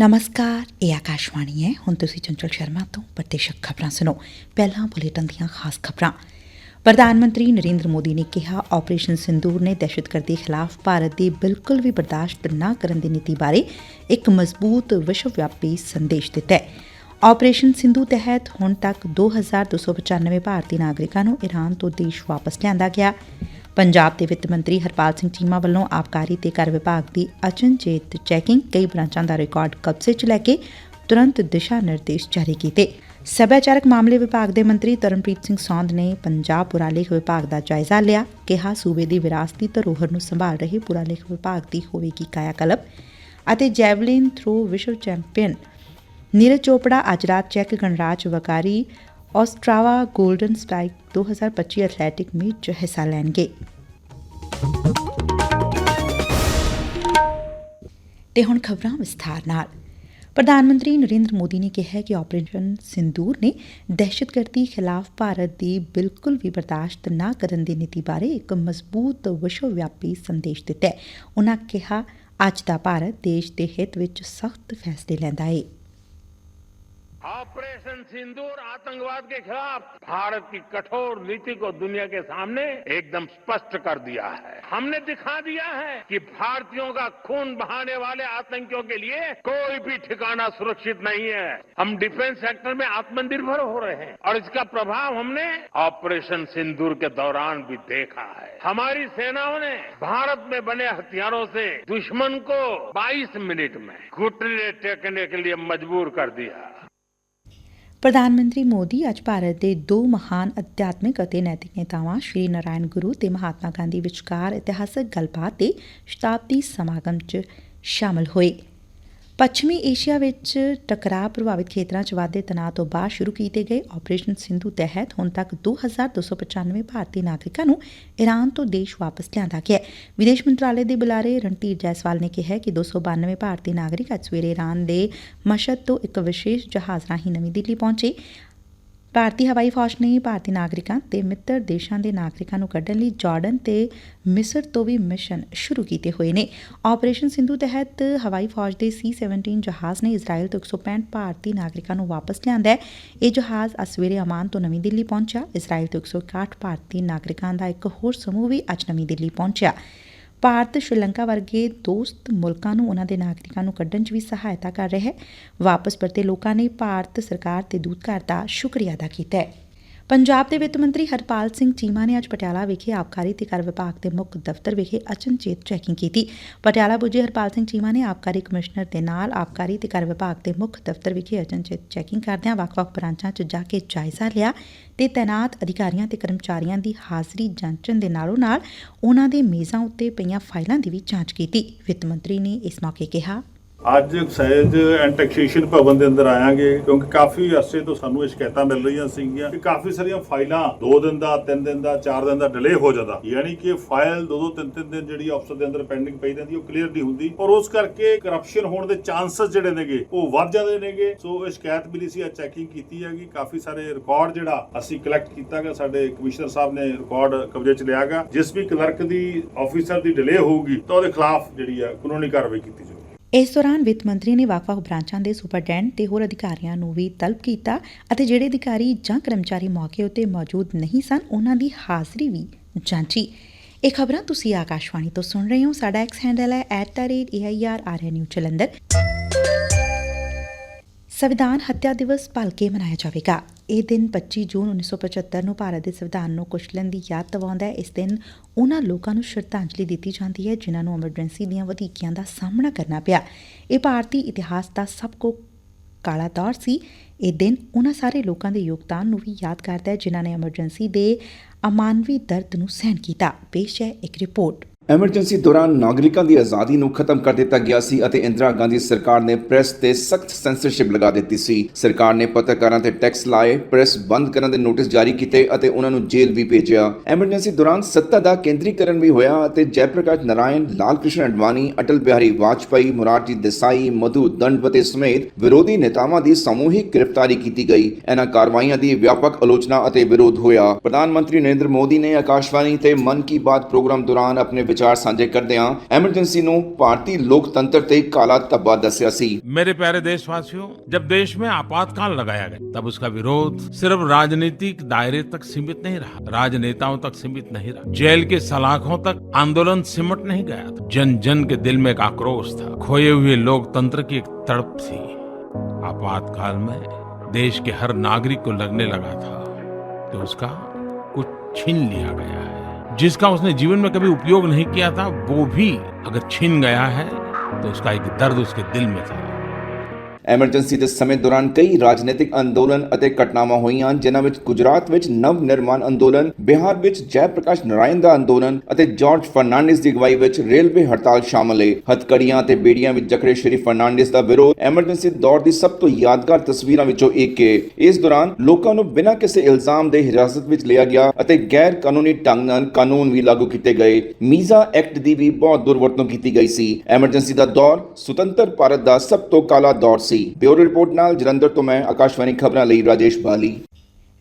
ਨਮਸਕਾਰ, ਇਹ ਆਕਾਸ਼ਵਾਣੀ ਹੈ। ਹੁਣ ਤੁਸੀਂ ਚੰਚਲ ਸ਼ਰਮਾ ਤੋਂ ਪ੍ਰਤੀਸ਼ਕ ਖਬਰਾਂ ਸੁਣੋ। ਪਹਿਲਾਂ ਬੁਲੇਟਿਨ ਦੀਆਂ ਖਾਸ ਖਬਰਾਂ। ਪ੍ਰਧਾਨ ਮੰਤਰੀ ਨਰਿੰਦਰ ਮੋਦੀ ਨੇ ਕਿਹਾ ਆਪਰੇਸ਼ਨ ਸਿੰਦੂਰ ਨੇ ਦਹਿਸ਼ਤਗਰਦੀ ਖਿਲਾਫ ਭਾਰਤ ਦੀ ਬਿਲਕੁਲ ਵੀ ਬਰਦਾਸ਼ਤ ਨਾ ਕਰਨ ਦੀ ਨੀਤੀ ਬਾਰੇ ਇੱਕ ਮਜ਼ਬੂਤ ਵਿਸ਼ਵ ਵਿਆਪੀ ਸੰਦੇਸ਼ ਦਿੱਤਾ ਹੈ। ਆਪਰੇਸ਼ਨ ਸਿੰਧੂ ਤਹਿਤ ਹੁਣ ਤੱਕ 2295 ਭਾਰਤੀ ਨਾਗਰਿਕਾਂ ਨੂੰ ਈਰਾਨ ਤੋਂ ਦੇਸ਼ ਵਾਪਸ ਲਿਆਂਦਾ ਗਿਆ। ਪੰਜਾਬ ਦੇ ਵਿੱਤ ਮੰਤਰੀ ਹਰਪਾਲ ਸਿੰਘ ਚੀਮਾ ਵੱਲੋਂ ਆਬਕਾਰੀ ਤੇ ਕਰ ਵਿਭਾਗ ਦੀ ਅਚਨਚੇਤ ਚੈਕਿੰਗ ਕਈ ਬ੍ਰਾਂਚਾਂ ਦਾ ਰਿਕਾਰਡ ਕਬਜ਼ੇ 'ਚ ਲੈ ਕੇ ਤੁਰੰਤ ਦਿਸ਼ਾ ਨਿਰਦੇਸ਼ ਜਾਰੀ ਕੀਤੇ। ਸੱਭਿਆਚਾਰਕ ਮਾਮਲੇ ਵਿਭਾਗ ਦੇ ਮੰਤਰੀ ਤਰਨਪ੍ਰੀਤ ਸਿੰਘ ਸੌਂਦ ਨੇ ਪੰਜਾਬ ਪੁਰਾਲੇਖ ਵਿਭਾਗ ਦਾ ਜਾਇਜ਼ਾ ਲਿਆ, ਕਿਹਾ, ਸੂਬੇ ਦੀ ਵਿਰਾਸਤੀ ਧਰੋਹਰ ਨੂੰ ਸੰਭਾਲ ਰਹੇ ਪੁਰਾਲੇਖ ਵਿਭਾਗ ਦੀ ਹੋਵੇਗੀ ਕਾਇਆਕਲਪ ਅਤੇ ਜੈਵਲਿਨ ਥਰੋ ਵਿਸ਼ਵ ਚੈਂਪੀਅਨ ਨੀਰਜ ਚੋਪੜਾ ਅੱਜ ਰਾਤ ਚੈੱਕ ਗਣਰਾਜ ਵਕਾਰੀ Ostrava golden spike 2025 athletic meet 'ਚ ਹਿੱਸਾ ਲੈਣਗੇ। ਤੇ ਹੁਣ ਖਬਰਾਂ ਵਿਸਥਾਰ ਨਾਲ। ਪ੍ਰਧਾਨ ਮੰਤਰੀ ਨਰਿੰਦਰ ਮੋਦੀ ਨੇ ਕਿਹਾ ਕਿ ਆਪਰੇਸ਼ਨ ਸਿੰਦੂਰ ਨੇ ਦਹਿਸ਼ਤਗਰਦੀ ਖਿਲਾਫ ਭਾਰਤ ਦੀ ਬਿਲਕੁਲ ਵੀ ਬਰਦਾਸ਼ਤ ਨਾ ਕਰਨ ਦੀ ਨੀਤੀ ਬਾਰੇ ਇੱਕ ਮਜ਼ਬੂਤ ਵਿਸ਼ਵ ਵਿਆਪੀ ਸੰਦੇਸ਼ ਦਿੱਤਾ ਹੈ। ਉਨ੍ਹਾਂ ਕਿਹਾ, ਅੱਜ ਦਾ ਭਾਰਤ ਦੇਸ਼ ਦੇ ਹਿੱਤ ਵਿੱਚ ਸਖਤ ਫੈਸਲੇ ਲੈਂਦਾ ਹੈ ऑपरेशन सिंदूर आतंकवाद के खिलाफ भारत की कठोर नीति को दुनिया के सामने एकदम स्पष्ट कर दिया है। हमने दिखा दिया है कि भारतीयों का खून बहाने वाले आतंकियों के लिए कोई भी ठिकाना सुरक्षित नहीं है। हम डिफेंस सेक्टर में आत्मनिर्भर हो रहे हैं और इसका प्रभाव हमने ऑपरेशन सिंदूर के दौरान भी देखा है। हमारी सेनाओं ने भारत में बने हथियारों से दुश्मन को 22 मिनट में घुटने टेकने के लिए मजबूर कर दिया। ਪ੍ਰਧਾਨ ਮੰਤਰੀ ਮੋਦੀ ਅੱਜ ਭਾਰਤ ਦੇ ਦੋ ਮਹਾਨ ਅਧਿਆਤਮਿਕ ਅਤੇ ਨੈਤਿਕ ਨੇਤਾਵਾਂ, ਸ਼੍ਰੀ ਨਾਰਾਇਣ ਗੁਰੂ ਤੇ ਮਹਾਤਮਾ ਗਾਂਧੀ ਵਿਚਕਾਰ ਇਤਿਹਾਸਕ ਗੱਲਬਾਤ ਦੇ ਸ਼ਤਾਬਦੀ ਸਮਾਗਮ 'ਚ ਸ਼ਾਮਲ ਹੋਏ। ਪੱਛਮੀ ਏਸ਼ੀਆ ਵਿੱਚ ਟਕਰਾਅ ਪ੍ਰਭਾਵਿਤ ਖੇਤਰਾਂ 'ਚ ਵਾਧੇ ਤਣਾਅ ਤੋਂ ਬਾਅਦ ਸ਼ੁਰੂ ਕੀਤੇ ਗਏ ਆਪਰੇਸ਼ਨ ਸਿੰਧੂ ਤਹਿਤ ਹੁਣ ਤੱਕ 2295 ਭਾਰਤੀ ਨਾਗਰਿਕਾਂ ਨੂੰ ਈਰਾਨ ਤੋਂ ਦੇਸ਼ ਵਾਪਸ ਲਿਆਂਦਾ ਗਿਆ ਵਿਦੇਸ਼ ਮੰਤਰਾਲੇ ਦੇ ਬੁਲਾਰੇ ਰਣਧੀਰ ਜੈਸਵਾਲ ਨੇ ਕਿਹਾ ਕਿ 292 ਭਾਰਤੀ ਨਾਗਰਿਕ ਅੱਜ ਸਵੇਰੇ ਈਰਾਨ ਦੇ ਮਸ਼ਹਦ ਤੋਂ ਇੱਕ ਵਿਸ਼ੇਸ਼ ਜਹਾਜ਼ ਰਾਹੀਂ ਨਵੀਂ ਦਿੱਲੀ ਪਹੁੰਚੇ। ਭਾਰਤੀ ਹਵਾਈ ਫੌਜ ਨੇ ਭਾਰਤੀ ਨਾਗਰਿਕਾਂ ਤੇ ਮਿੱਤਰ ਦੇਸ਼ਾਂ ਦੇ ਨਾਗਰਿਕਾਂ ਨੂੰ ਕੱਢਣ ਲਈ ਜਾਰਡਨ ਤੇ ਮਿਸਰ ਤੋਂ ਵੀ ਮਿਸ਼ਨ ਸ਼ੁਰੂ ਕੀਤੇ ਹੋਏ ਨੇ। ਆਪਰੇਸ਼ਨ ਸਿੰਧੂ ਤਹਿਤ ਹਵਾਈ ਫੌਜ ਦੇ C-17 ਜਹਾਜ਼ ਨੇ ਇਜ਼ਰਾਈਲ ਤੋਂ 165 ਭਾਰਤੀ ਨਾਗਰਿਕਾਂ ਨੂੰ ਵਾਪਸ ਲਿਆਂਦਾ ਹੈ। ਇਹ ਜਹਾਜ਼ ਅੱਜ ਸਵੇਰੇ ਅਮਾਨ ਤੋਂ ਨਵੀਂ ਦਿੱਲੀ ਪਹੁੰਚਿਆ। ਇਜ਼ਰਾਈਲ ਤੋਂ 161 ਭਾਰਤੀ ਨਾਗਰਿਕਾਂ ਦਾ ਇੱਕ ਹੋਰ ਸਮੂਹ ਵੀ ਅੱਜ ਨਵੀਂ ਦਿੱਲੀ ਪਹੁੰਚਿਆ। ਭਾਰਤ ਸ਼੍ਰੀਲੰਕਾ ਵਰਗੇ ਦੋਸਤ ਮੁਲਕਾਂ ਨੂੰ ਉਹਨਾਂ ਦੇ ਨਾਗਰਿਕਾਂ ਨੂੰ ਕੱਢਣ 'ਚ ਵੀ ਸਹਾਇਤਾ ਕਰ ਰਿਹਾ ਹੈ। ਵਾਪਸ ਪਰਤੇ ਲੋਕਾਂ ਨੇ ਭਾਰਤ ਸਰਕਾਰ ਤੇ ਦੂਤਘਰ ਦਾ ਸ਼ੁਕਰੀਆ ਅਦਾ ਕੀਤਾ ਹੈ। ਪੰਜਾਬ ਦੇ ਵਿੱਤ ਮੰਤਰੀ ਹਰਪਾਲ ਸਿੰਘ ਚੀਮਾ ਨੇ ਅੱਜ ਪਟਿਆਲਾ ਵਿਖੇ ਆਬਕਾਰੀ ਤੇ ਕਰ ਵਿਭਾਗ ਦੇ ਮੁੱਖ ਦਫ਼ਤਰ ਵਿਖੇ ਅਚਨਚੇਤ ਚੈਕਿੰਗ ਕੀਤੀ। ਪਟਿਆਲਾ ਪੁੱਜੇ ਹਰਪਾਲ ਸਿੰਘ ਚੀਮਾ ਨੇ ਆਬਕਾਰੀ ਕਮਿਸ਼ਨਰ ਦੇ ਨਾਲ ਆਬਕਾਰੀ ਤੇ ਕਰ ਵਿਭਾਗ ਦੇ ਮੁੱਖ ਦਫ਼ਤਰ ਵਿਖੇ ਅਚਨਚੇਤ ਚੈਕਿੰਗ ਕਰਦਿਆਂ ਵੱਖ-ਵੱਖ ਬ੍ਰਾਂਚਾਂ 'ਚ ਜਾ ਕੇ ਜਾਇਜ਼ਾ ਲਿਆ ਤੇ ਤੈਨਾਤ ਅਧਿਕਾਰੀਆਂ ਤੇ ਕਰਮਚਾਰੀਆਂ ਦੀ ਹਾਜ਼ਰੀ ਜਾਂਚਣ ਦੇ ਨਾਲੋਂ ਨਾਲ ਉਹਨਾਂ ਦੇ ਮੇਜ਼ਾਂ ਉੱਤੇ ਪਈਆਂ ਫਾਈਲਾਂ ਦੀ ਵੀ ਜਾਂਚ ਕੀਤੀ। ਵਿੱਤ ਮੰਤਰੀ ਨੇ ਇਸ ਮੌਕੇ ਕਿਹਾ। ਅੱਜ ਐਕਸਾਈਜ਼ ਐਂਡ ਟੈਕਸੇਸ਼ਨ ਭਵਨ ਦੇ ਅੰਦਰ ਆਵਾਂਗੇ ਕਿਉਂਕਿ ਕਾਫੀ ਅਰਸੇ ਤੋਂ ਸਾਨੂੰ ਇਹ ਸ਼ਿਕਾਇਤਾਂ ਮਿਲ ਰਹੀਆਂ ਸੀਗੀਆਂ ਕਿ ਕਾਫੀ ਸਾਰੀਆਂ ਫਾਈਲਾਂ 2 ਦਿਨ ਦਾ 3 ਦਿਨ ਦਾ 4 ਦਿਨ ਦਾ ਡਿਲੇ ਹੋ ਜਾਂਦਾ। ਯਾਨੀ ਕਿ ਫਾਈਲ 2-2 3-3 ਦਿਨ ਜਿਹੜੀ ਅਫਸਰ ਦੇ ਅੰਦਰ ਪੈਂਡਿੰਗ ਪਈ ਰਹਿੰਦੀ, ਉਹ ਕਲੀਅਰ ਨਹੀਂ ਹੁੰਦੀ। ਔਰ ਉਸ ਕਰਕੇ ਕਰਪਸ਼ਨ ਹੋਣ ਦੇ ਚਾਂਸਸ ਜਿਹੜੇ ਨੇਗੇ, ਉਹ ਵੱਧ ਜਾਂਦੇ ਨੇਗੇ। ਸੋ ਇਹ ਸ਼ਿਕਾਇਤ ਮਿਲੀ ਸੀ ਅੱਜ ਚੈਕਿੰਗ ਕੀਤੀ ਹੈਗੀ ਕਾਫੀ ਸਾਰੇ ਰਿਕਾਰਡ ਜਿਹੜਾ ਅਸੀਂ ਕਲੈਕਟ ਕੀਤਾਗਾ ਸਾਡੇ ਕਮਿਸ਼ਨਰ ਸਾਹਿਬ ਨੇ ਰਿਕਾਰਡ ਕਬਜ਼ੇ 'ਚ ਲਿਆਗਾ ਜਿਸ ਵੀ ਕਲਰਕ ਦੀ ਆਫੀਸਰ ਦੀ ਡਿਲੇ ਹੋਊਗੀ, ਤਾਂ ਉਹਦੇ ਖਿਲਾਫ ਜਿਹੜੀ ਆ ਕਾਨੂੰਨੀ ਕਾਰਵਾਈ ਕੀਤੀ ਜਾਵੇ ਇਸ ਦੌਰਾਨ ਵਿੱਤ ਮੰਤਰੀ ਨੇ ਵੱਖ-ਵੱਖ ਬ੍ਰਾਂਚਾਂ ਦੇ ਸੁਪਰਡੈਂਟ ਤੇ ਹੋਰ ਅਧਿਕਾਰੀਆਂ ਨੂੰ ਵੀ ਤਲਬ ਕੀਤਾ ਅਤੇ ਜਿਹੜੇ ਅਧਿਕਾਰੀ ਜਾਂ ਕਰਮਚਾਰੀ ਮੌਕੇ ਉੱਤੇ ਮੌਜੂਦ ਨਹੀਂ ਸਨ, ਉਹਨਾਂ ਦੀ ਹਾਜ਼ਰੀ ਵੀ ਜਾਂਚੀ। ਇਹ ਖਬਰਾਂ ਤੁਸੀਂ ਆਕਾਸ਼ਵਾਣੀ ਤੋਂ ਸੁਣ ਰਹੇ ਹੋ। ਸਾਡਾ ਐਕਸ ਹੈਂਡਲ ਹੈ @airrnu ਜਲੰਧਰ। ਸੰਵਿਧਾਨ ਹੱਤਿਆ ਦਿਵਸ ਭਲਕੇ ਮਨਾਇਆ ਜਾਵੇਗਾ। ਇਹ ਦਿਨ 25 ਜੂਨ 1975 ਨੂੰ ਭਾਰਤ ਦੇ ਸੰਵਿਧਾਨ ਨੂੰ ਕੁਚਲਣ ਦੀ ਯਾਦ ਦਿਵਾਉਂਦਾ ਹੈ। ਇਸ ਦਿਨ ਉਹਨਾਂ ਲੋਕਾਂ ਨੂੰ ਸ਼ਰਧਾਂਜਲੀ ਦਿੱਤੀ ਜਾਂਦੀ ਹੈ, ਜਿਨ੍ਹਾਂ ਨੂੰ ਐਮਰਜੈਂਸੀ ਦੀਆਂ ਵਧੀਕੀਆਂ ਦਾ ਸਾਹਮਣਾ ਕਰਨਾ ਪਿਆ। ਇਹ ਭਾਰਤੀ ਇਤਿਹਾਸ ਦਾ ਸਭ ਤੋਂ ਕਾਲਾ ਦੌਰ ਸੀ। ਇਹ ਦਿਨ ਉਹਨਾਂ ਸਾਰੇ ਲੋਕਾਂ ਦੇ ਯੋਗਦਾਨ ਨੂੰ ਵੀ ਯਾਦ ਕਰਦਾ ਹੈ, ਜਿਨ੍ਹਾਂ ਨੇ ਐਮਰਜੈਂਸੀ ਦੇ ਅਮਾਨਵੀ ਦਰਦ ਨੂੰ ਸਹਿਣ ਕੀਤਾ। ਪੇਸ਼ ਹੈ ਇੱਕ ਰਿਪੋਰਟ। ਐਮਰਜੈਂਸੀ ਦੌਰਾਨ ਨਾਗਰਿਕਾਂ ਦੀ ਆਜ਼ਾਦੀ ਨੂੰ ਖਤਮ ਕਰ ਦਿੱਤਾ ਗਿਆ ਸੀ ਅਤੇ ਇੰਦਰਾ ਗਾਂਧੀ ਸਰਕਾਰ ਨੇ ਪ੍ਰੈਸ ਤੇ ਸਖਤ ਸੈਂਸਰਸ਼ਿਪ ਲਗਾ ਦਿੱਤੀ ਸੀ। ਸਰਕਾਰ ਨੇ ਪੱਤਰਕਾਰਾਂ ਤੇ ਟੈਕਸ ਲਾਏ, ਪ੍ਰੈਸ ਬੰਦ ਕਰਨ ਦੇ ਨੋਟਿਸ ਜਾਰੀ ਕੀਤੇ ਅਤੇ ਉਹਨਾਂ ਨੂੰ ਜੇਲ੍ਹ ਵੀ ਭੇਜਿਆ। ਐਮਰਜੈਂਸੀ ਦੌਰਾਨ ਸੱਤਾ ਦਾ ਕੇਂਦਰੀਕਰਨ ਵੀ ਹੋਇਆ ਅਤੇ ਜੈਪ੍ਰਕਾਸ਼ ਨਾਰਾਇਣ ਲਾਲ ਕ੍ਰਿਸ਼ਨ ਅਡਵਾਨੀ, ਅਟਲ ਬਿਹਾਰੀ ਵਾਜਪਾਈ, ਮੁਰਾਰਜੀ ਦੇਸਾਈ, ਮਧੂ ਦੰਡਵਤੇ ਸਮੇਤ ਵਿਰੋਧੀ ਨੇਤਾਵਾਂ ਦੀ ਸਮੂਹਿਕ ਗ੍ਰਿਫਤਾਰੀ ਕੀਤੀ ਗਈ। ਇਹਨਾਂ ਕਾਰਵਾਈਆਂ ਦੀ ਵਿਆਪਕ ਆਲੋਚਨਾ ਅਤੇ ਵਿਰੋਧ ਹੋਇਆ। ਪ੍ਰਧਾਨ ਮੰਤਰੀ ਨਰਿੰਦਰ ਮੋਦੀ ਨੇ ਆਕਾਸ਼ਵਾਣੀ ਤੇ ਮਨ ਕੀ ਬਾਤ ਪ੍ਰੋਗਰਾਮ ਦੌਰਾਨ ਆਪਣੇ ਵਿਚਾਰ ਸਾਂਝੇ ਕਰਦਿਆਂ ਐਮਰਜੈਂਸੀ ਨੂੰ ਭਾਰਤੀ ਲੋਕਤੰਤਰ ਤੇ ਕਾਲਾ ਧੱਬਾ ਦੱਸਿਆ ਸੀ मेरे प्यारे देशवासियों जब देश में आपातकाल लगाया गया तब उसका विरोध सिर्फ राजनीतिक दायरे तक सीमित नहीं रहा राजनेताओं तक सीमित नहीं रहा जेल के सलाखों तक आंदोलन सिमट नहीं गया था जन जन के दिल में एक आक्रोश था खोए हुए लोकतंत्र की एक तड़प थी आपातकाल में देश के हर नागरिक को लगने लगा था कि उसका कुछ छीन लिया गया है जिसका उसने जीवन में कभी उपयोग नहीं किया था वो भी अगर छीन गया है तो उसका एक दर्द उसके दिल में था ਐਮਰਜੈਂਸੀ ਦੇ ਸਮੇਂ ਦੌਰਾਨ ਕਈ ਰਾਜਨੀਤਿਕ ਅੰਦੋਲਨ ਅਤੇ ਘਟਨਾਵਾਂ ਹੋਈਆਂ ਹਨ ਜਿਨ੍ਹਾਂ ਵਿੱਚ ਗੁਜਰਾਤ ਵਿੱਚ ਨਵ ਨਿਰਮਾਣ ਅੰਦੋਲਨ, ਬਿਹਾਰ ਵਿੱਚ ਜੈ ਪ੍ਰਕਾਸ਼ ਨਾਰਾਇਣ ਦਾ ਅੰਦੋਲਨ ਅਤੇ ਜਾਰਜ ਫਰਨਾਂਡਿਸ ਦੀ ਅਗਵਾਈ ਵਿੱਚ ਰੇਲਵੇ ਹੜਤਾਲ ਸ਼ਾਮਲ ਹੈ। ਹਥਕੜੀਆਂ ਅਤੇ ਬੇੜੀਆਂ ਵਿੱਚ ਜਕੜੇ ਸ਼੍ਰੀ ਫਰਨਾਂਡਿਸ ਦਾ ਵਿਰੋਧ ਐਮਰਜੈਂਸੀ ਦੌਰ ਦੀ ਸਭ ਤੋਂ ਯਾਦਗਾਰ ਤਸਵੀਰਾਂ ਵਿੱਚੋਂ ਇੱਕ ਹੈ। ਇਸ ਦੌਰਾਨ ਲੋਕਾਂ ਨੂੰ ਬਿਨਾਂ ਕਿਸੇ ਇਲਜ਼ਾਮ ਦੇ ਹਿਰਾਸਤ ਵਿੱਚ ਲਿਆ ਗਿਆ ਅਤੇ ਗੈਰ ਕਾਨੂੰਨੀ ਢੰਗ ਨਾਲ ਕਾਨੂੰਨ ਵੀ ਲਾਗੂ ਕੀਤੇ ਗਏ। ਮੀਜ਼ਾ ਐਕਟ ਦੀ ਵੀ ਬਹੁਤ ਦੁਰਵਰਤੋਂ ਕੀਤੀ ਗਈ ਸੀ। ਐਮਰਜੈਂਸੀ ਦਾ ਦੌਰ ਸੁਤੰਤਰ ਭਾਰਤ ਦਾ ਸਭ ਤੋਂ ਕਾਲਾ ਦੌਰ ਸੀ। ਬਿਊਰੋ ਰਿਪੋਰਟ ਨਾਲ ਜਲੰਧਰ ਤੋਂ ਮੈਂ ਆਕਾਸ਼ਵਾਣੀ ਖਬਰਾਂ ਲਈ ਰਾਜੇਸ਼ ਬਾਲੀ।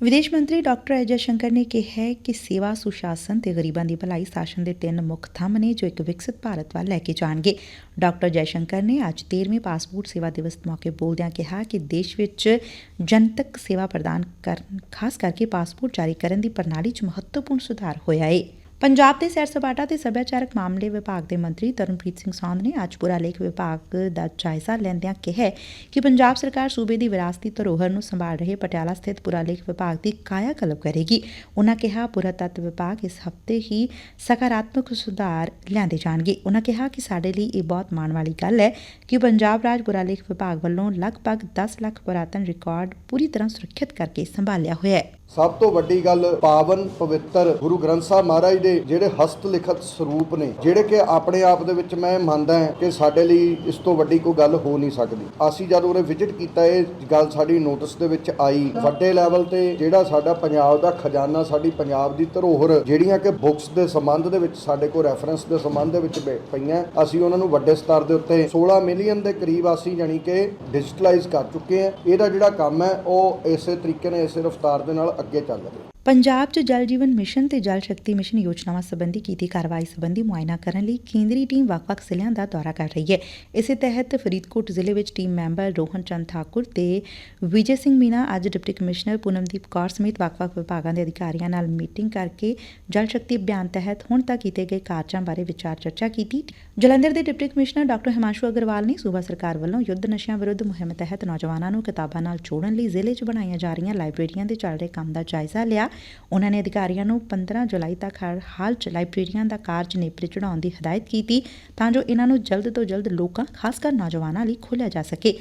ਵਿਦੇਸ਼ ਮੰਤਰੀ ਡਾਕਟਰ ਅਜੇ ਸ਼ੰਕਰ ਨੇ ਕਿਹਾ ਕਿ ਸੇਵਾ ਸੁਸ਼ਾਸਨ ਤੇ ਗਰੀਬਾਂ ਦੀ ਭਲਾਈ ਸ਼ਾਸਨ ਦੇ ਤਿੰਨ ਮੁੱਖ ਥੰਮ ਨੇ ਜੋ ਇੱਕ ਵਿਕਸਿਤ ਭਾਰਤ ਵੱਲ ਲੈ ਕੇ ਜਾਣਗੇ। ਡਾਕਟਰ ਜੈ ਸ਼ੰਕਰ ਨੇ ਅੱਜ 13ਵੇਂ ਪਾਸਪੋਰਟ ਸੇਵਾ ਦਿਵਸ ਮੌਕੇ ਬੋਲਦਿਆਂ ਕਿਹਾ ਕਿ ਦੇਸ਼ ਵਿੱਚ ਜਨਤਕ ਸੇਵਾ ਪ੍ਰਦਾਨ ਕਰਨ, ਖਾਸ ਕਰਕੇ ਪਾਸਪੋਰਟ ਜਾਰੀ ਕਰਨ ਦੀ ਪ੍ਰਣਾਲੀ 'ਚ ਮਹੱਤਵਪੂਰਨ ਸੁਧਾਰ ਹੋਇਆ ਹੈ ਪੰਜਾਬ ਦੇ ਸੈਰ ਸਪਾਟਾ ਤੇ ਸੱਭਿਆਚਾਰਕ ਮਾਮਲੇ ਵਿਭਾਗ ਦੇ ਮੰਤਰੀ ਤਰਨਪ੍ਰੀਤ ਸਿੰਘ ਸਾਂਧ ਨੇ ਅੱਜ ਪੁਰਾ ਲੇਖ ਵਿਭਾਗ ਦਾ ਜਾਇਜ਼ਾ ਲੈਂਦਿਆਂ ਕਿਹਾ ਕਿ ਪੰਜਾਬ ਸਰਕਾਰ ਸੂਬੇ ਦੀ ਵਿਰਾਸਤੀ ਧਰੋਹਰ ਨੂੰ ਸੰਭਾਲ ਰਹੇ ਪਟਿਆਲਾ ਸਥਿਤ ਪੁਰਾ ਲੇਖ ਵਿਭਾਗ ਦੀ ਕਾਇਆ ਕਲਪ ਕਰੇਗੀ। ਉਨ੍ਹਾਂ ਕਿਹਾ, ਪੁਰਾਤੱਤ ਵਿਭਾਗ ਇਸ ਹਫ਼ਤੇ ਹੀ ਸਕਾਰਾਤਮਕ ਸੁਧਾਰ ਲਿਆਂਦੇ ਜਾਣਗੇ। ਉਨ੍ਹਾਂ ਕਿਹਾ ਕਿ ਸਾਡੇ ਲਈ ਇਹ ਬਹੁਤ ਮਾਣ ਵਾਲੀ ਗੱਲ ਹੈ ਕਿ ਪੰਜਾਬ ਰਾਜ ਪੁਰਾ ਲੇਖ ਵਿਭਾਗ ਵੱਲੋਂ ਲਗਭਗ 10 ਲੱਖ ਪੁਰਾਤਨ ਰਿਕਾਰਡ ਪੂਰੀ ਤਰ੍ਹਾਂ ਸੁਰੱਖਿਅਤ ਕਰਕੇ ਸੰਭਾਲਿਆ ਹੋਇਆ ਹੈ। ਸਭ ਤੋਂ ਵੱਡੀ ਗੱਲ ਪਾਵਨ ਪਵਿੱਤਰ ਗੁਰੂ ਗ੍ਰੰਥ ਸਾਹਿਬ ਮਹਾਰਾਜ ਦੇ ਜਿਹੜੇ ਹਸਤ ਲਿਖਤ ਸਰੂਪ ਨੇ, ਜਿਹੜੇ ਕਿ ਆਪਣੇ ਆਪ ਦੇ ਵਿੱਚ ਮੈਂ ਮੰਨਦਾ ਹਾਂ ਕਿ ਸਾਡੇ ਲਈ ਇਸ ਤੋਂ ਵੱਡੀ ਕੋਈ ਗੱਲ ਹੋ ਨਹੀਂ ਸਕਦੀ। ਅਸੀਂ ਜਦ ਉਹਨੇ ਵਿਜ਼ਿਟ ਕੀਤਾ, ਇਹ ਗੱਲ ਸਾਡੀ ਨੋਟਿਸ ਦੇ ਵਿੱਚ ਆਈ। ਵੱਡੇ ਲੈਵਲ ਤੇ ਜਿਹੜਾ ਸਾਡਾ ਪੰਜਾਬ ਦਾ ਖਜ਼ਾਨਾ, ਸਾਡੀ ਪੰਜਾਬ ਦੀ ਧਰੋਹਰ, ਜਿਹੜੀਆਂ ਕਿ ਬੁੱਕਸ ਦੇ ਸੰਬੰਧ ਦੇ ਵਿੱਚ, ਸਾਡੇ ਕੋਲ ਰੈਫਰੈਂਸ ਦੇ ਸੰਬੰਧ ਦੇ ਵਿੱਚ ਪਈ- ਪਈਆਂ, ਅਸੀਂ ਉਹਨਾਂ ਨੂੰ ਵੱਡੇ ਸਤਰ ਦੇ ਉੱਤੇ 16 ਮਿਲੀਅਨ ਦੇ ਕਰੀਬ ਅਸੀਂ ਜਾਨੀ ਕਿ ਡਿਜੀਟਲਾਈਜ਼ ਕਰ ਚੁੱਕੇ ਹਾਂ। ਇਹਦਾ ਜਿਹੜਾ ਕੰਮ ਹੈ, ਉਹ ਇਸੇ ਤਰੀਕੇ ਨਾਲ, ਇਸੇ ਰਫ਼ਤਾਰ ਦੇ ਨਾਲ ਅੱਗੇ ਚੱਲ ਰਿਹਾ ਪੰਜਾਬ 'ਚ ਜਲ ਜੀਵਨ ਮਿਸ਼ਨ ਤੇ ਜਲ ਸ਼ਕਤੀ ਮਿਸ਼ਨ ਯੋਜਨਾਵਾਂ ਸੰਬੰਧੀ ਕੀਤੀ ਕਾਰਵਾਈ ਸੰਬੰਧੀ ਮੁਆਇਨਾ ਕਰਨ ਲਈ ਕੇਂਦਰੀ ਟੀਮ ਵੱਖ-ਵੱਖ ਜ਼ਿਲ੍ਹਿਆਂ ਦਾ ਦੌਰਾ ਕਰ ਰਹੀ ਹੈ। ਇਸੇ ਤਹਿਤ ਫਰੀਦਕੋਟ ਜ਼ਿਲ੍ਹੇ ਵਿੱਚ ਟੀਮ ਮੈਂਬਰ ਰੋਹਨ ਚੰਦ ਠਾਕੁਰ ਤੇ ਵਿਜੇ ਸਿੰਘ ਮੀਨਾ, ਅੱਜ ਡਿਪਟੀ ਕਮਿਸ਼ਨਰ ਪੂਨਮਦੀਪ ਕੌਰ ਸਮੇਤ ਵੱਖ-ਵੱਖ ਵਿਭਾਗਾਂ ਦੇ ਅਧਿਕਾਰੀਆਂ ਨਾਲ ਮੀਟਿੰਗ ਕਰਕੇ ਜਲ ਸ਼ਕਤੀ ਅਭਿਆਨ ਤਹਿਤ ਹੁਣ ਤੱਕ ਕੀਤੇ ਗਏ ਕਾਰਜਾਂ ਬਾਰੇ ਵਿਚਾਰ ਚਰਚਾ ਕੀਤੀ। ਜਲੰਧਰ ਦੇ deputy commissioner doctor Himanshu Agarwal ਨੇ ਸੂਬਾ ਸਰਕਾਰ ਵੱਲੋਂ ਯੁੱਧ ਨਸ਼ਿਆਂ ਵਿਰੁੱਧ ਮੁਹਿੰਮ ਤਹਿਤ ਨੌਜਵਾਨਾਂ ਨੂੰ ਕਿਤਾਬਾਂ ਨਾਲ ਜੋੜਨ ਲਈ ਜ਼ਿਲ੍ਹੇ 'ਚ ਬਣਾਈਆਂ ਜਾ ਰਹੀਆਂ ਲਾਇਬ੍ਰੇਰੀਆਂ ਦੇ ਚੱਲ ਰਹੇ ਕੰਮ ਦਾ ਜਾਇਜ਼ਾ ਲਿਆ। ਉਹਨਾਂ ਨੇ ਅਧਿਕਾਰੀਆਂ ਨੂੰ 15 ਜੁਲਾਈ ਤੱਕ ਹਰ ਹਾਲ 'ਚ ਲਾਇਬ੍ਰੇਰੀਆਂ ਦਾ ਕਾਰਜ ਨੇਪਰੇ ਚੜਾਉਣ ਦੀ ਹਦਾਇਤ ਕੀਤੀ ਤਾਂ ਜੋ ਇਹਨਾਂ ਨੂੰ ਜਲਦ ਤੋਂ ਜਲਦ ਲੋਕਾਂ, ਖਾਸ ਕਰ ਨੌਜਵਾਨਾਂ ਲਈ ਖੋਲ੍ਹਿਆ ਜਾ ਸਕੇ।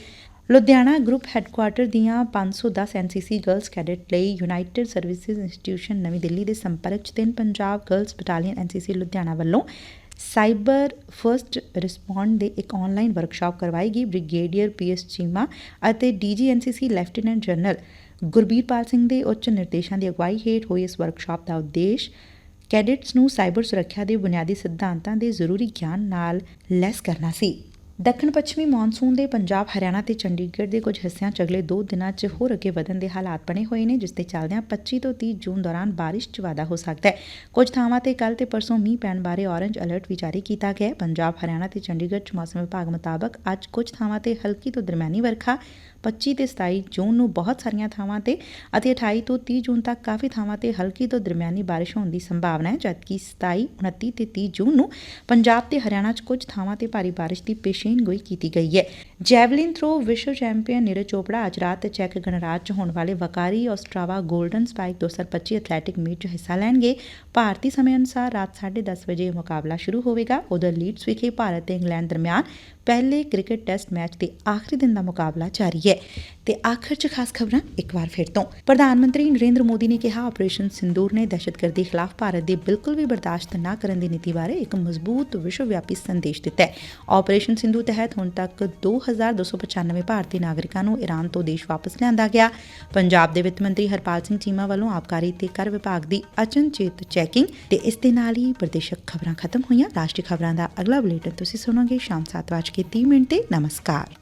ਲੁਧਿਆਣਾ ਗਰੁੱਪ ਹੈੱਡਕੁਆਰਟਰ ਦੀਆਂ 510 ਐਨਸੀਸੀ ਗਰਲਸ ਕੈਡਟ ਲਈ ਯੂਨਾਈਟਿਡ ਸਰਵਿਸਿਜ਼ ਇੰਸਟੀਟਿਊਸ਼ਨ ਨਵੀਂ ਦਿੱਲੀ ਦੇ ਸੰਪਰਕ 'ਚ ਤਿੰਨ Punjab girls battalion NCC Ludhiana ਵੱਲੋਂ ਸਾਈਬਰ ਫਰਸਟ ਰਿਸਪੌਂਡ ਦੇ ਇੱਕ ਆਨਲਾਈਨ ਵਰਕਸ਼ਾਪ ਕਰਵਾਈ ਗਈ ਬ੍ਰਿਗੇਡੀਅਰ ਪੀਐਸ ਚੀਮਾ ਅਤੇ DGNCC lieutenant general. Gurbirpal Singh ਦੇ ਉੱਚ ਨਿਰਦੇਸ਼ਾਂ ਦੀ ਅਗਵਾਈ ਹੇਠ ਹੋਈ ਇਸ ਵਰਕਸ਼ਾਪ ਦਾ ਉਦੇਸ਼ ਕੈਡਿਟਸ ਨੂੰ ਸਾਈਬਰ ਸੁਰੱਖਿਆ ਦੇ ਬੁਨਿਆਦੀ ਸਿਧਾਂਤਾਂ ਦੇ ਜ਼ਰੂਰੀ ਗਿਆਨ ਨਾਲ ਲੈਸ ਕਰਨਾ ਸੀ। ਦੱਖਣ ਪੱਛਮੀ ਮੌਨਸੂਨ ਦੇ ਪੰਜਾਬ, ਹਰਿਆਣਾ ਤੇ ਚੰਡੀਗੜ੍ਹ ਦੇ ਕੁਝ ਹਿੱਸਿਆਂ 'ਚ ਅਗਲੇ 2 ਦਿਨਾਂ 'ਚ ਹੋਰ ਅੱਗੇ ਵਧਣ ਦੇ ਹਾਲਾਤ ਬਣੇ ਹੋਏ ਨੇ, ਜਿਸ ਦੇ ਚੱਲਦਿਆਂ 25 ਤੋਂ 30 ਜੂਨ ਦੌਰਾਨ ਬਾਰਿਸ਼ 'ਚ ਵਾਧਾ ਹੋ ਸਕਦਾ ਹੈ। ਕੁਝ ਥਾਵਾਂ ਤੇ ਕੱਲ ਤੇ ਪਰਸੋਂ ਮੀਂਹ ਪੈਣ ਬਾਰੇ ਔਰੰਜ ਅਲਰਟ ਵੀ ਜਾਰੀ ਕੀਤਾ ਗਿਆ ਹੈ। ਪੰਜਾਬ, ਹਰਿਆਣਾ ਤੇ ਚੰਡੀਗੜ੍ਹ 'ਚ ਮੌਸਮ ਵਿਭਾਗ ਮੁਤਾਬਕ ਅੱਜ ਕੁਝ ਥਾਵਾਂ ਤੇ ਹਲਕੀ ਤੋਂ ਦਰਮਿਆਨੀ ਵਰਖਾ 25 ਤੇ 27 ਜੂਨ ਨੂੰ ਬਹੁਤ ਸਾਰੀਆਂ ਥਾਵਾਂ ਤੇ ਅਤੇ 28 ਤੋਂ 30 ਜੂਨ ਤੱਕ ਕਾਫੀ ਥਾਵਾਂ ਤੇ ਹਲਕੀ ਤੋਂ ਦਰਮਿਆਨੀ ਬਾਰਿਸ਼ ਹੋਣ ਦੀ ਸੰਭਾਵਨਾ ਹੈ, ਜਦਕਿ 27 29 ਤੇ 30 ਜੂਨ ਨੂੰ ਪੰਜਾਬ ਤੇ ਹਰਿਆਣਾ 'ਚ ਕੁਝ ਥਾਵਾਂ ਤੇ ਭਾਰੀ ਬਾਰਿਸ਼ ਦੀ ਪੇਸ਼ੀਨਗੋਈ ਕੀਤੀ ਗਈ ਹੈ। ਜੈਵਲਿਨ ਥਰੋ ਵਿਸ਼ਵ ਚੈਂਪੀਅਨ ਨੀਰਜ ਚੋਪੜਾ ਅੱਜ ਰਾਤ ਚੈੱਕ ਗਣਰਾਜ 'ਚ ਹੋਣ ਵਾਲੇ ਵਕਾਰੀ Ostrava golden spike 2025 athletic meet 'ਚ ਹਿੱਸਾ ਲੈਣਗੇ। ਭਾਰਤੀ ਸਮੇਂ ਅਨੁਸਾਰ ਰਾਤ 10:30 ਵਜੇ ਇਹ ਮੁਕਾਬਲਾ ਸ਼ੁਰੂ ਹੋਵੇਗਾ। ਉਧਰ ਲੀਡਸ ਵਿਖੇ ਭਾਰਤ ਤੇ ਇੰਗਲੈਂਡ ਦਰਮਿਆਨ ਪਹਿਲੇ ਕ੍ਰਿਕਟ ਟੈਸਟ ਮੈਚ ਦੇ ਆਖਰੀ ਦਿਨ ਦਾ ਮੁਕਾਬਲਾ ਜਾਰੀ ਹੈ। ਤੇ ਆਖਰ 'ਚ ਖਾਸ ਖਬਰਾਂ ਇੱਕ ਵਾਰ ਫਿਰ ਤੋਂ। ਪ੍ਰਧਾਨ ਮੰਤਰੀ ਨਰਿੰਦਰ ਮੋਦੀ ਨੇ ਕਿਹਾ ਆਪਰੇਸ਼ਨ ਸਿੰਦੂਰ ਨੇ ਦਹਿਸ਼ਤਗਰਦੀ ਖਿਲਾਫ ਭਾਰਤ ਦੇ ਬਿਲਕੁਲ ਵੀ ਬਰਦਾਸ਼ਤ ਨਾ ਕਰਨ ਦੀ ਨੀਤੀ ਬਾਰੇ ਇੱਕ ਮਜ਼ਬੂਤ ਵਿਸ਼ਵ ਵਿਆਪੀ ਸੰਦੇਸ਼ ਦਿੱਤਾ ਹੈ। ਆਪਰੇਸ਼ਨ ਸਿੰਧੂ ਤਹਿਤ ਹੁਣ ਤੱਕ 2295 ਭਾਰਤੀ ਨਾਗਰਿਕਾਂ ਨੂੰ ਈਰਾਨ ਤੋਂ ਦੇਸ਼ ਵਾਪਸ ਲਿਆਂਦਾ ਗਿਆ। ਪੰਜਾਬ ਦੇ ਵਿੱਤ ਮੰਤਰੀ ਹਰਪਾਲ ਸਿੰਘ ਚੀਮਾ ਵੱਲੋਂ ਆਬਕਾਰੀ ਤੇ ਕਰ ਵਿਭਾਗ ਦੀ ਅਚਨਚੇਤ ਚੈਕਿੰਗ ਤੇ ਇਸ ਦੇ ਨਾਲ ਹੀ ਪ੍ਰਦੇਸ਼ਕ ਖਬਰਾਂ ਖਤਮ ਹੋਈਆਂ। ਰਾਸ਼ਟਰੀ ਖਬਰਾਂ ਦਾ ਅਗਲਾ ਬੁਲੇਟਿਨ ਤੁਸੀਂ ਸੁਣੋਗੇ ਸ਼ਾਮ 7:30 ਮਿੰਟ ਤੇ। ਨਮਸਕਾਰ।